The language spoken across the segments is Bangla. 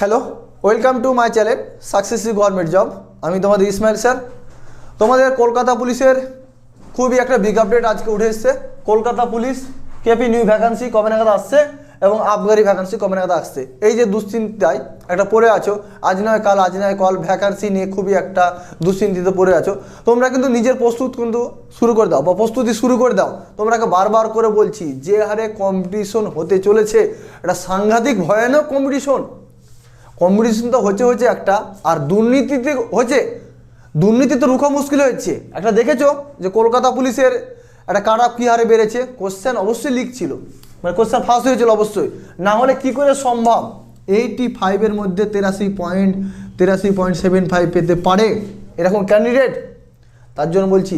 Hello welcome to my channel successful government job আমি তোমাদের ইসমাইল স্যার। তোমাদের কলকাতা পুলিশের খুবই একটা বিগ আপডেট আজকে উঠে এসছে। Kolkata police KP new vacancy কবে নাগাদ আসছে এবং আবগারি ভ্যাকান্সি কবে নাগাদ আসছে। এই যে দুশ্চিন্তায় একটা পড়ে আছো, আজ নয় কাল, আজ নয় কল ভ্যাকান্সি নিয়ে খুবই একটা দুশ্চিন্তিতে পড়ে আছো। তোমরা কিন্তু নিজের প্রস্তুত কিন্তু শুরু করে দাও বা প্রস্তুতি শুরু করে দাও। তোমরাকে বারবার করে বলছি, যে হারে কম্পিটিশন হতে চলেছে, একটা সাংঘাতিক ভয়ানক কম্পিটিশন কম্পিটিশন তো হচ্ছে হচ্ছে একটা, আর দুর্নীতিতে হচ্ছে দুর্নীতি তো রুখা মুশকিল হয়েছে। একটা দেখেছ যে কলকাতা পুলিশের একটা কারা কী হারে বেড়েছে? কোশ্চেন অবশ্যই লিক ছিল। মানে কোশ্চেন ফার্স্ট হয়েছিল অবশ্যই। না হলে কী করে সম্ভব? এইটি ফাইভের মধ্যে তেরাশি পয়েন্ট তেরাশি পয়েন্ট সেভেন ফাইভ পেতে পারে এরকম ক্যান্ডিডেট তার জন্য বলছি,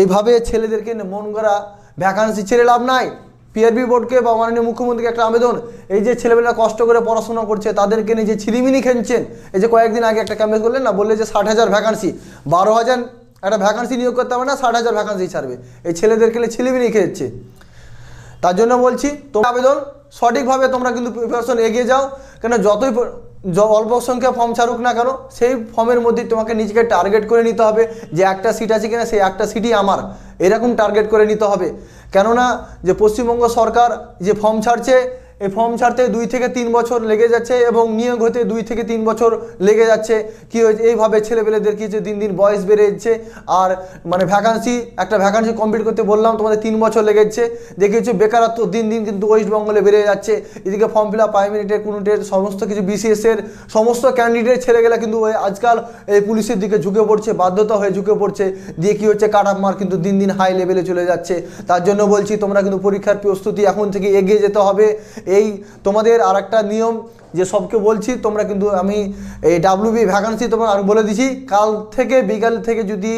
এইভাবে ছেলেদেরকে মন করা ভ্যাকান্সি ছেড়ে লাভ নাই। পিআরবি বোর্ডকে বা মাননীয় মুখ্যমন্ত্রীকে একটা আবেদন। এই যে ছেলেমেয়েরা কষ্ট করে পড়াশোনা করছে, তাদেরকে নিয়ে যে ছিলিমিনি খেলছেন এই যে কয়েকদিন আগে একটা ক্যাম্পেস করলেন না বললে যে ষাট হাজার ভ্যাকান্সি বারো হাজার একটা ভ্যাকান্সি নিয়োগ করতে হবে না, ষাট হাজার ভ্যাকান্সি ছাড়বে। এই ছেলেদেরকে নিয়ে ছিলিমিনি খেলছে তার জন্য বলছি, তোমার আবেদন, সঠিকভাবে তোমরা কিন্তু প্রিপারেশন এগিয়ে যাও। কেন, যতই অল্প সংখ্যা ফর্ম ছাড়ুক না কেন, সেই ফর্মের মধ্যে তোমাকে নিজেকে টার্গেট করে নিতে হবে যে একটা সিট আছে কিনা, সেই একটা সিটই আমার। এরকম টার্গেট করে নিতে হবে। কেননা যে পশ্চিমবঙ্গ সরকার যে ফর্ম ছাড়ছে এই ফর্ম ছাড়তে দুই থেকে তিন বছর লেগে যাচ্ছে এবং নিয়োগ হতে দুই থেকে তিন বছর লেগে যাচ্ছে। কি হয়েছে? এইভাবে ছেলেপেলেদের কি হচ্ছে? দিন দিন বয়স বেড়ে যাচ্ছে। আর মানে ভ্যাকান্সি একটা ভ্যাকান্সি কমপ্লিট করতে বললাম, তোমাদের তিন বছর লেগে যাচ্ছে। দেখে হচ্ছে বেকারত্ব দিন দিন কিন্তু ওয়েস্ট বেঙ্গলে বেড়ে যাচ্ছে। এদিকে ফর্ম ফিল আপ প্রাইমারিটের কোনোটের সমস্ত কিছু বিসিএস এর সমস্ত ক্যান্ডিডেট ছেলেগুলা কিন্তু আজকাল এই পুলিশের দিকে ঝুঁকে পড়ছে, বাধ্যতা হয়ে ঝুঁকে পড়ছে। দিয়ে কী হচ্ছে? কাট মার কিন্তু দিন দিন হাই লেভেলে চলে যাচ্ছে। তার জন্য বলছি, তোমরা কিন্তু পরীক্ষার প্রস্তুতি এখন থেকে এগিয়ে যেতে হবে। এই তোমাদের আর একটা নিয়ম যে সবকে বলছি, তোমরা কিন্তু আমি এই ডাব্লিউবি ভ্যাকান্সি তোমার আর বলে দিছি। কাল থেকে, বিকাল থেকে যদি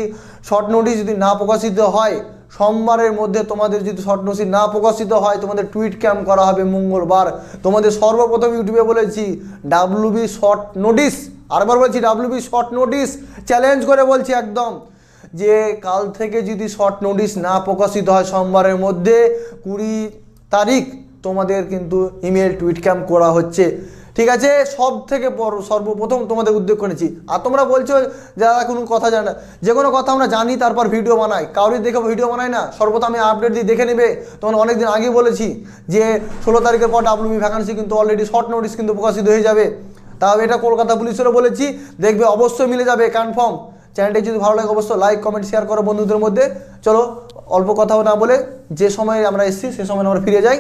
শর্ট নোটিশ যদি না প্রকাশিত হয়, সোমবারের মধ্যে তোমাদের যদি শর্ট নোটিশ না প্রকাশিত হয়, তোমাদের টুইট ক্যাম্প করা হবে মঙ্গলবার। তোমাদের সর্বপ্রথম ইউটিউবে বলেছি ডাব্লিউবি শর্ট নোটিশ আরবার বলছি ডাব্লিউবি শর্ট নোটিশ চ্যালেঞ্জ করে বলছি একদম। যে কাল থেকে যদি শর্ট নোটিশ না প্রকাশিত হয়, সোমবারের মধ্যে কুড়ি তারিখ তোমাদের কিন্তু ইমেল টুইট ক্যাম্প করা হচ্ছে। ঠিক আছে? সব থেকে বড়, সর্বপ্রথম তোমাদের উদ্যোগ করেছি। আর তোমরা বলছো, যারা কোনো কথা জানে যে কোনো কথা আমরা জানি, তারপর ভিডিও বানাই। কাউরি দেখে ভিডিও বানাই না। সর্বপ্রথম আমি আপডেট দিয়ে দেখে নেবে। তখন অনেকদিন আগে বলেছি যে, ষোলো তারিখের পর ডাব্লিউবি ভ্যাকান্সি কিন্তু অলরেডি শর্ট নোটিশ কিন্তু প্রকাশিত হয়ে যাবে। তাও এটা কলকাতা পুলিশেরও বলেছি। দেখবে অবশ্যই মিলে যাবে কনফার্ম চ্যানেলটি যদি ভালো লাগে, অবশ্যই লাইক কমেন্ট শেয়ার করো বন্ধুদের মধ্যে। চলো, অল্প কথাও না বলে যে সময় আমরা এসেছি, সে সময় আমরা ফিরে যাই।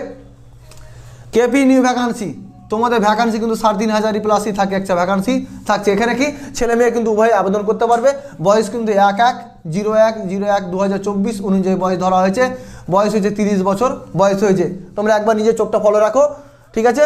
কেপি নিউ ভ্যাকান্সি তোমাদের ভ্যাকান্সি কিন্তু সাড়ে তিন হাজারই প্লাসই থাকে, একটা ভ্যাকান্সি থাকছে। এখানে কি? ছেলে মেয়ে কিন্তু উভয় আবেদন করতে পারবে। বয়স কিন্তু এক এক, জিরো এক জিরো এক দু হাজার অনুযায়ী বয়স ধরা হয়েছে। বয়স হয়েছে তিরিশ বছর। বয়স হয়েছে, তোমরা একবার নিজের চোখটা ফলো রাখো, ঠিক আছে?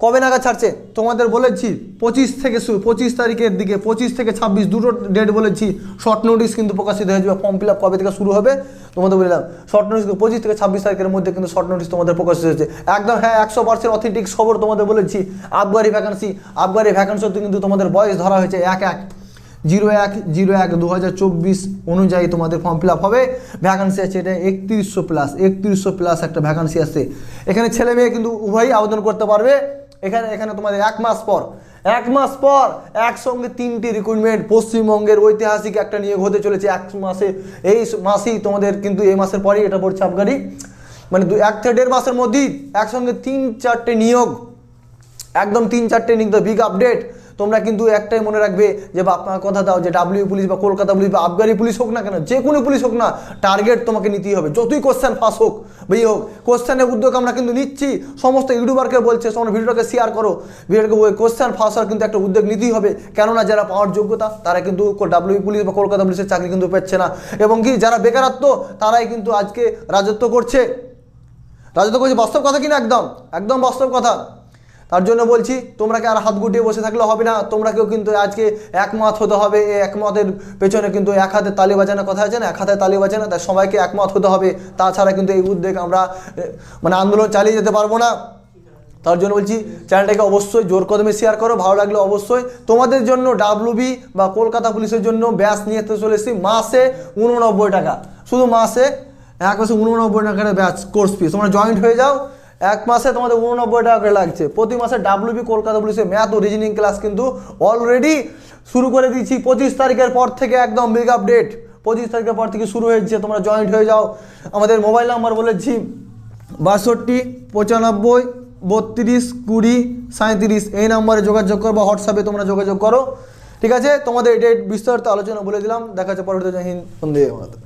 কবে নাগাদ ছাড়ছে? তোমাদের বলেছি পঁচিশ থেকে শুরু, পঁচিশ তারিখের দিকে, পঁচিশ থেকে ছাব্বিশ, দুটো ডেট বলেছি। শর্ট নোটিশ কিন্তু প্রকাশিত হয়ে যাবে ফর্ম ফিল আপ কবে থেকে শুরু হবে, তোমাদের বললাম শর্ট নোটিস পঁচিশ থেকে ছাব্বিশ তারিখের মধ্যে কিন্তু শর্ট নোটিস তোমাদের প্রকাশিত হয়েছে। একদম হ্যাঁ একশো পার্সেন্ট অথেন্টিক খবর তোমাদের বলেছি। আবগারি ভ্যাকান্সি আবগারি ভ্যাকান্সিতে কিন্তু তোমাদের বয়স ধরা হয়েছে এক এক। জিরো এক জিরো এক দু হাজার চব্বিশ অনুযায়ী তোমাদের ফর্ম ফিল হবে। ভ্যাকান্সি আছে এটা একত্রিশশো প্লাস একত্রিশশো প্লাস একটা ভ্যাকান্সি আছে। এখানে ছেলে মেয়ে কিন্তু উভয়ই আবেদন করতে পারবে। এখানে এখানে তোমাদের এক মাস পর, এক মাস পর একসঙ্গে তিনটি রিক্রুটমেন্ট পশ্চিমবঙ্গের ঐতিহাসিক একটা নিয়োগ হতে চলেছে এক মাসে। এই মাসেই তোমাদের কিন্তু এই মাসের পরেই এটা পড়ছে আবগারি মানে দু, এক থেকে দেড় মাসের মধ্যেই একসঙ্গে তিন চারটে নিয়োগ, একদম তিন চারটে নিয়োগ বিগ আপডেট তোমরা কিন্তু একটাই মনে রাখবে যে বা আপনার কথা দাও, যে ডাব্লিউ পুলিশ বা কলকাতা পুলিশ বা আবগারি পুলিশ হোক না কেন, যে কোনো পুলিশ হোক না টার্গেট তোমাকে নিতেই হবে। যতই কোশ্চেন ফাঁস হোক বা ইয়ে হোক কোশ্চেনের উদ্যোগ আমরা কিন্তু নিচ্ছি। সমস্ত ইউটিউবারকে বলছে তোমরা ভিডিওটাকে শেয়ার করো। ভিডিওটাকে কোশ্চেন ফাঁস হওয়ার কিন্তু একটা উদ্যোগ নিতেই হবে। কেননা যারা পাওয়ার যোগ্যতা, তারা কিন্তু ডাব্লিউ পুলিশ বা কলকাতা পুলিশের চাকরি কিন্তু পাচ্ছে না। এবং কি, যারা বেকারত্ব, তারাই কিন্তু আজকে রাজত্ব করছে। রাজত্ব করছে, বাস্তব কথা কিনা? একদম একদম বাস্তব কথা। তার জন্য বলছি, তোমরা কি আর হাত গুটিয়ে বসে থাকলে হবে না? তোমরাকেও কিন্তু আজকে একমত হতে হবে। এই একমতের পেছনে কিন্তু এক হাতে তালি বাজানোর কথা আছে না? এক হাতে তালি বাজানো, তাই সবাইকে একমত হতে হবে। তাছাড়া কিন্তু এই উদ্যোগ আমরা মানে আন্দোলন চালিয়ে যেতে পারব না। তার জন্য বলছি, চ্যানেলটাকে অবশ্যই জোর কদমে শেয়ার করো। ভালো লাগলে অবশ্যই তোমাদের জন্য ডাব্লুবি বা কলকাতা পুলিশের জন্য ব্যাস নিয়ে যেতে চলে এসেছি। মাসে উননব্বই টাকা। শুধু মাসে, এক মাসে উননব্বই টাকার ব্যাচ কোর্স ফি তোমরা জয়েন্ট হয়ে যাও। এক মাসে তোমাদের উননব্বই টাকা করে লাগছে। প্রতি মাসে ডাব্লিউবি কলকাতা পুলিশের ম্যাথ ও রিজনিং ক্লাস কিন্তু অলরেডি শুরু করে দিয়েছি। পঁচিশ তারিখের পর থেকে একদম বিগ আপডেট পঁচিশ তারিখের পর থেকে শুরু হয়েছে, তোমরা জয়েন্ট হয়ে যাও। আমাদের মোবাইল নাম্বার বলেছি, বাষট্টি, পঁচানব্বই, বত্রিশ, কুড়ি সাঁত্রিশ এই নাম্বারে যোগাযোগ করো বা হোয়াটসঅ্যাপে তোমরা যোগাযোগ করো। ঠিক আছে? তোমাদের এটা বিস্তারিত আলোচনা বলে দিলাম। দেখা যাচ্ছে পরবর্তী বন্দে মাতরম।